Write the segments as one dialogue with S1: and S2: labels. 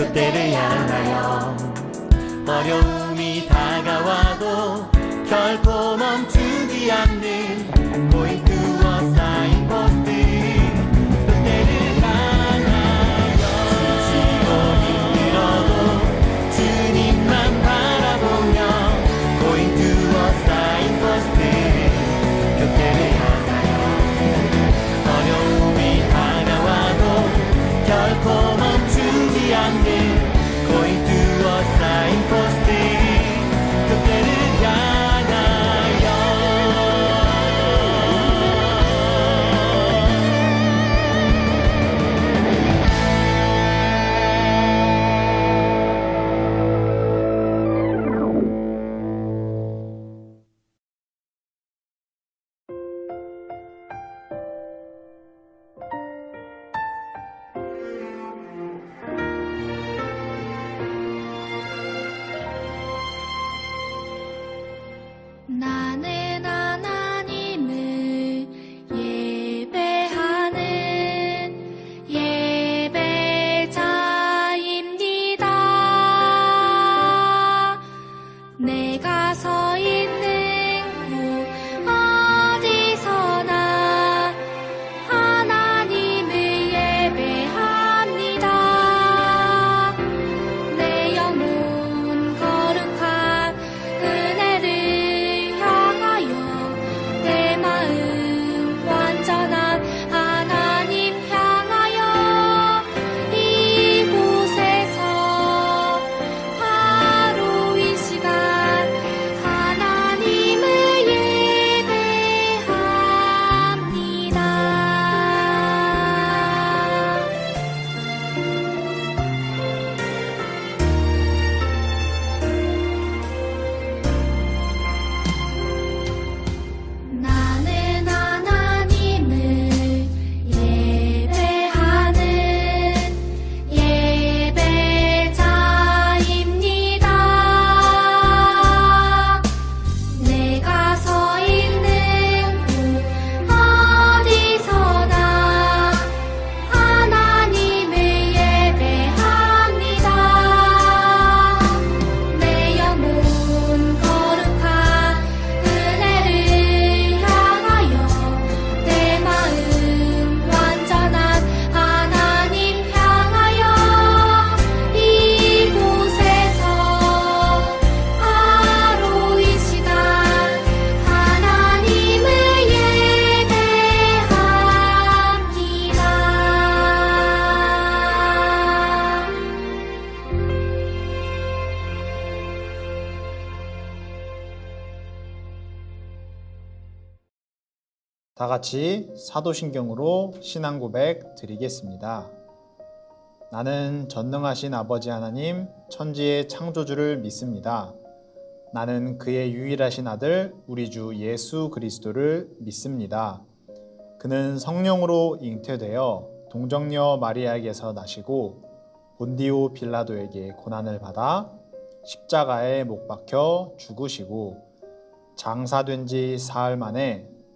S1: 그때를 향하여 어려운 다
S2: 같이 사도신경으로 신앙 고백 드리겠습니다. 나는 전능하신 아버지 하나님 천지의 창조주를 믿습니다. 나는 그의 유일하신 아들 우리 주 예수 그리스도를 믿습니다. 그는 성령으로 잉태되어 동정녀 마리아에게서 나시고 본디오 빌라도에게 고난을 받아 십자가에 못 박혀 죽으시고 장사된 지 사흘 만에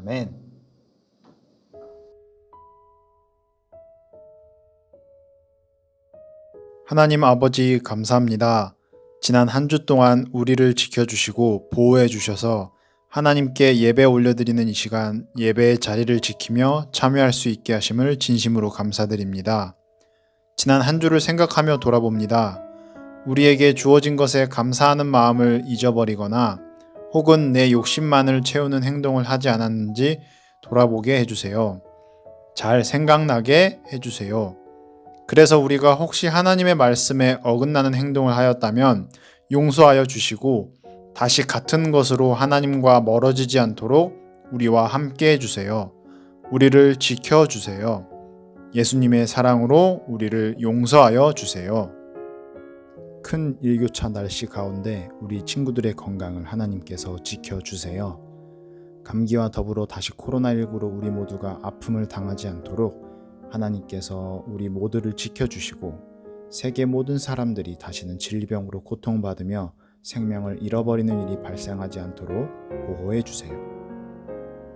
S2: 아멘. 하나님 아버지 감사합니다. 지난 한 주 동안 우리를 지켜주시고 보호해 주셔서 하나님께 예배 올려드리는 이 시간 예배의 자리를 지키며 참여할 수 있게 하심을 진심으로 감사드립니다. 지난 한 주를 생각하며 돌아봅니다. 우리에게 주어진 것에 감사하는 마음을 잊어버리거나 혹은 내 욕심만을 채우는 행동을 하지 않았는지 돌아보게 해주세요. 잘 생각나게 해주세요. 그래서 우리가 혹시 하나님의 말씀에 어긋나는 행동을 하였다면 용서하여 주시고 다시 같은 것으로 하나님과 멀어지지 않도록 우리와 함께 해주세요. 우리를 지켜주세요. 예수님의 사랑으로 우리를 용서하여 주세요. 큰 일교차 날씨 가운데 우리 친구들의 건강을 하나님께서 지켜주세요. 감기와 더불어 다시 코로나19로 우리 모두가 아픔을 당하지 않도록 하나님께서 우리 모두를 지켜주시고 세계 모든 사람들이 다시는 질병으로 고통받으며 생명을 잃어버리는 일이 발생하지 않도록 보호해 주세요.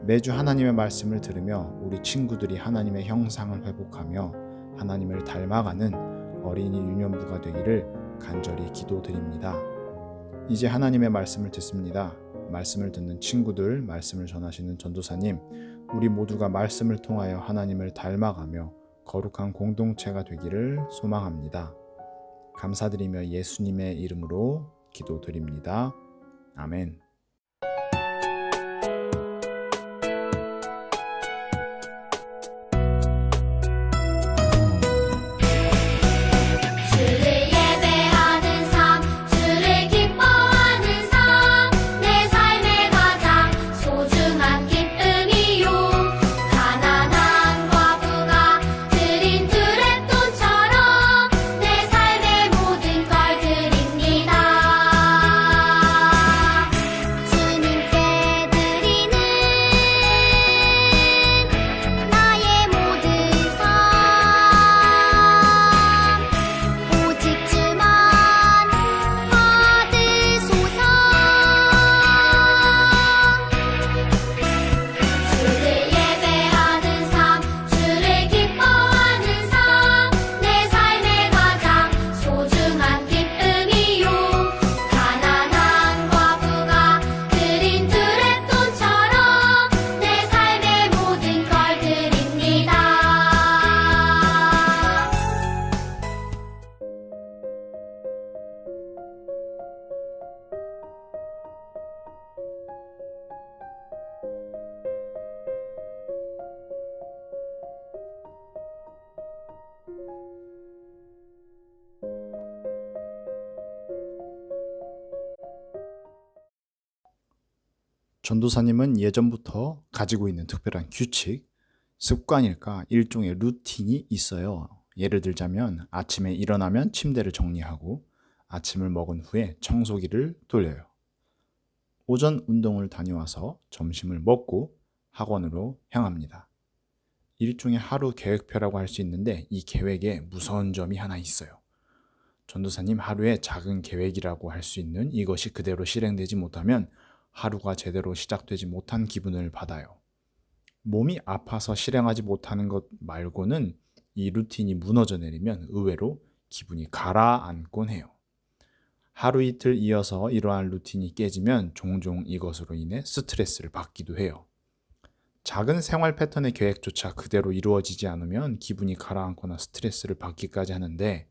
S2: 매주 하나님의 말씀을 들으며 우리 친구들이 하나님의 형상을 회복하며 하나님을 닮아가는 어린이 유년부가 되기를 간절히 기도드립니다. 이제 하나님의 말씀을 듣습니다. 말씀을 듣는 친구들, 말씀을 전하시는 전도사님, 우리 모두가 말씀을 통하여 하나님을 닮아가며 거룩한 공동체가 되기를 소망합니다. 감사드리며 예수님의 이름으로 기도드립니다. 아멘. 전도사님은 예전부터 가지고 있는 특별한 규칙, 습관일까 일종의 루틴이 있어요. 예를 들자면 아침에 일어나면 침대를 정리하고 아침을 먹은 후에 청소기를 돌려요. 오전 운동을 다녀와서 점심을 먹고 학원으로 향합니다. 일종의 하루 계획표라고 할 수 있는데 이 계획에 무서운 점이 하나 있어요. 전도사님 하루의 작은 계획이라고 할 수 있는 이것이 그대로 실행되지 못하면 하루가 제대로 시작되지 못한 기분을 받아요. 몸이 아파서 실행하지 못하는 것 말고는 이 루틴이 무너져 내리면 의외로 기분이 가라앉곤 해요. 하루 이틀 이어서 이러한 루틴이 깨지면 종종 이것으로 인해 스트레스를 받기도 해요. 작은 생활 패턴의 계획조차 그대로 이루어지지 않으면 기분이 가라앉거나 스트레스를 받기까지 하는데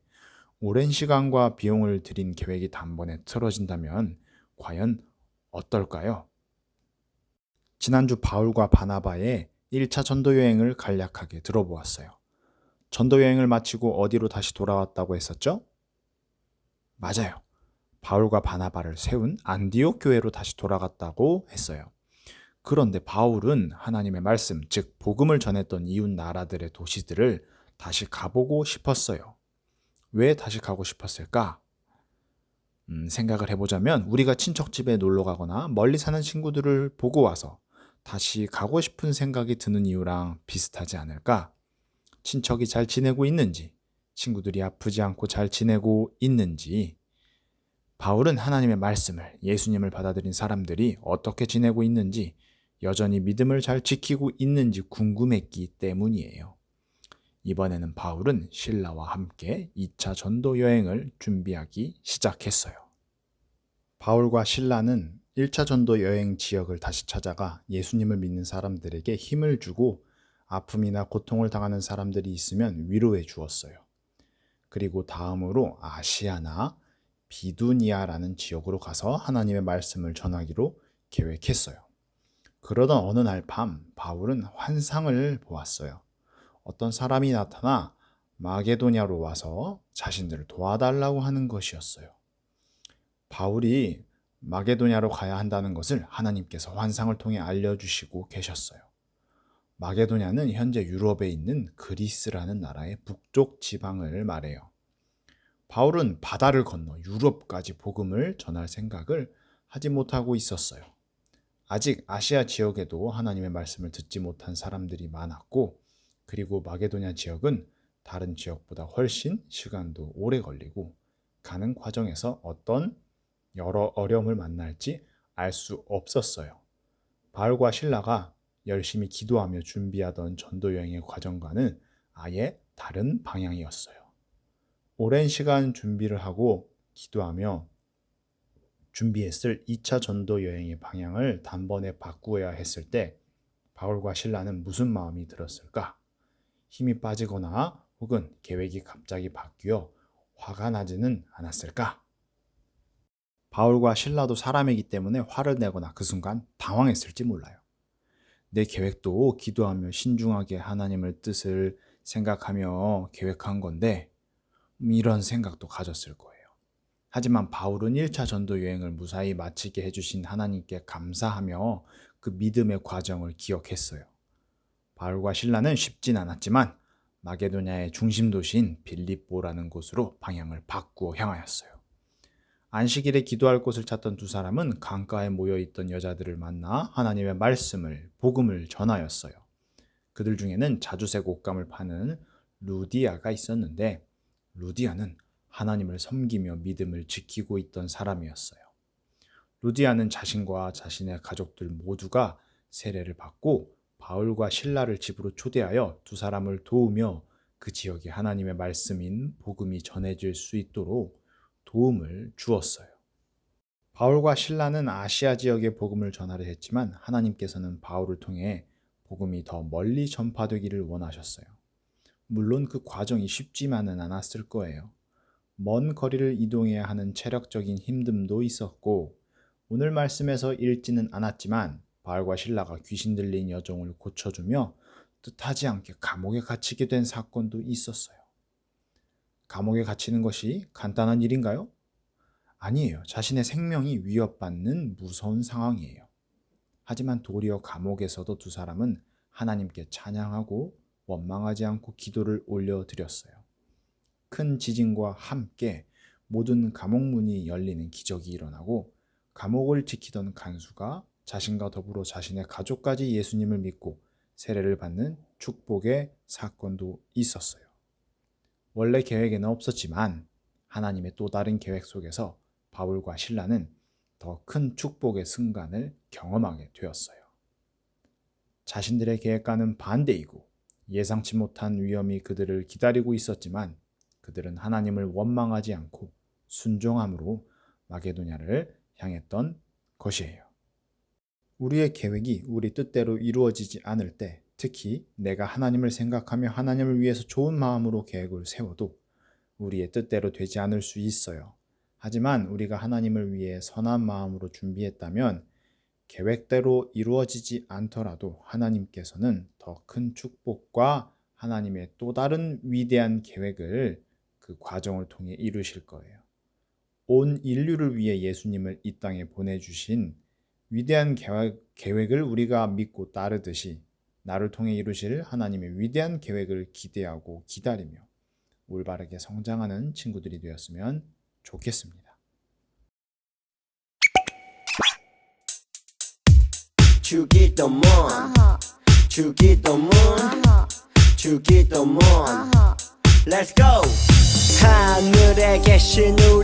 S2: 오랜 시간과 비용을 들인 계획이 단번에 틀어진다면 과연 어떨까요? 지난주 바울과 바나바의 1차 전도 여행을 간략하게 들어보았어요. 전도 여행을 마치고 어디로 다시 돌아왔다고 했었죠? 맞아요. 바울과 바나바를 세운 안디옥 교회로 다시 돌아갔다고 했어요. 그런데 바울은 하나님의 말씀, 즉 복음을 전했던 이웃 나라들의 도시들을 다시 가보고 싶었어요. 왜 다시 가고 싶었을까? 음, 생각을 해보자면 우리가 친척 집에 놀러 가거나 멀리 사는 친구들을 보고 와서 다시 가고 싶은 생각이 드는 이유랑 비슷하지 않을까? 친척이 잘 지내고 있는지, 친구들이 아프지 않고 잘 지내고 있는지, 바울은 하나님의 말씀을, 예수님을 받아들인 사람들이 어떻게 지내고 있는지, 여전히 믿음을 잘 지키고 있는지 궁금했기 때문이에요. 이번에는 바울은 신라와 함께 2차 전도 여행을 준비하기 시작했어요. 바울과 신라는 1차 전도 여행 지역을 다시 찾아가 예수님을 믿는 사람들에게 힘을 주고 아픔이나 고통을 당하는 사람들이 있으면 위로해 주었어요. 그리고 다음으로 아시아나 비두니아라는 지역으로 가서 하나님의 말씀을 전하기로 계획했어요. 그러던 어느 날 밤 바울은 환상을 보았어요. 어떤 사람이 나타나 마게도냐로 와서 자신들을 도와달라고 하는 것이었어요. 바울이 마게도냐로 가야 한다는 것을 하나님께서 환상을 통해 알려주시고 계셨어요. 마게도냐는 현재 유럽에 있는 그리스라는 나라의 북쪽 지방을 말해요. 바울은 바다를 건너 유럽까지 복음을 전할 생각을 하지 못하고 있었어요. 아직 아시아 지역에도 하나님의 말씀을 듣지 못한 사람들이 많았고, 그리고 마게도냐 지역은 다른 지역보다 훨씬 시간도 오래 걸리고, 가는 과정에서 어떤 여러 어려움을 만날지 알 수 없었어요. 바울과 신라가 열심히 기도하며 준비하던 전도 여행의 과정과는 아예 다른 방향이었어요. 오랜 시간 준비를 하고 기도하며 준비했을 2차 전도 여행의 방향을 단번에 바꾸어야 했을 때 바울과 신라는 무슨 마음이 들었을까? 힘이 빠지거나 혹은 계획이 갑자기 바뀌어 화가 나지는 않았을까? 바울과 신라도 사람이기 때문에 화를 내거나 그 순간 당황했을지 몰라요. 내 계획도 기도하며 신중하게 하나님을 뜻을 생각하며 계획한 건데 음, 이런 생각도 가졌을 거예요. 하지만 바울은 1차 전도 여행을 무사히 마치게 해주신 하나님께 감사하며 그 믿음의 과정을 기억했어요. 바울과 신라는 쉽진 않았지만 마게도냐의 중심 도시인 빌립보라는 곳으로 방향을 바꾸어 향하였어요. 안식일에 기도할 곳을 찾던 두 사람은 강가에 모여 있던 여자들을 만나 하나님의 말씀을 복음을 전하였어요. 그들 중에는 자주색 옷감을 파는 루디아가 있었는데 루디아는 하나님을 섬기며 믿음을 지키고 있던 사람이었어요. 루디아는 자신과 자신의 가족들 모두가 세례를 받고 바울과 신라를 집으로 초대하여 두 사람을 도우며 그 지역에 하나님의 말씀인 복음이 전해질 수 있도록 도움을 주었어요. 바울과 신라는 아시아 지역의 복음을 전하려 했지만 하나님께서는 바울을 통해 복음이 더 멀리 전파되기를 원하셨어요. 물론 그 과정이 쉽지만은 않았을 거예요. 먼 거리를 이동해야 하는 체력적인 힘듦도 있었고 오늘 말씀에서 읽지는 않았지만 바울과 신라가 귀신 들린 여종을 고쳐주며 뜻하지 않게 감옥에 갇히게 된 사건도 있었어요. 감옥에 갇히는 것이 간단한 일인가요? 아니에요. 자신의 생명이 위협받는 무서운 상황이에요. 하지만 도리어 감옥에서도 두 사람은 하나님께 찬양하고 원망하지 않고 기도를 올려드렸어요. 큰 지진과 함께 모든 감옥 문이 열리는 기적이 일어나고 감옥을 지키던 간수가 자신과 더불어 자신의 가족까지 예수님을 믿고 세례를 받는 축복의 사건도 있었어요. 원래 계획에는 없었지만 하나님의 또 다른 계획 속에서 바울과 신라는 더 큰 축복의 순간을 경험하게 되었어요. 자신들의 계획과는 반대이고 예상치 못한 위험이 그들을 기다리고 있었지만 그들은 하나님을 원망하지 않고 순종함으로 마게도냐를 향했던 것이에요. 우리의 계획이 우리 뜻대로 이루어지지 않을 때, 특히 내가 하나님을 생각하며 하나님을 위해서 좋은 마음으로 계획을 세워도 우리의 뜻대로 되지 않을 수 있어요. 하지만 우리가 하나님을 위해 선한 마음으로 준비했다면 계획대로 이루어지지 않더라도 하나님께서는 더 큰 축복과 하나님의 또 다른 위대한 계획을 그 과정을 통해 이루실 거예요. 온 인류를 위해 예수님을 이 땅에 보내주신 위대한 계획, 계획 을 우리가 믿고 따르듯이 나를 통해 이루실 하나님의 위대한 계획을 기대하고 기다리며 올바르게 성장하는 친구들이 되었으면 좋겠습니다.
S3: 주기도문 주기도문 주기도문. Let's go! 하늘에 계신 우리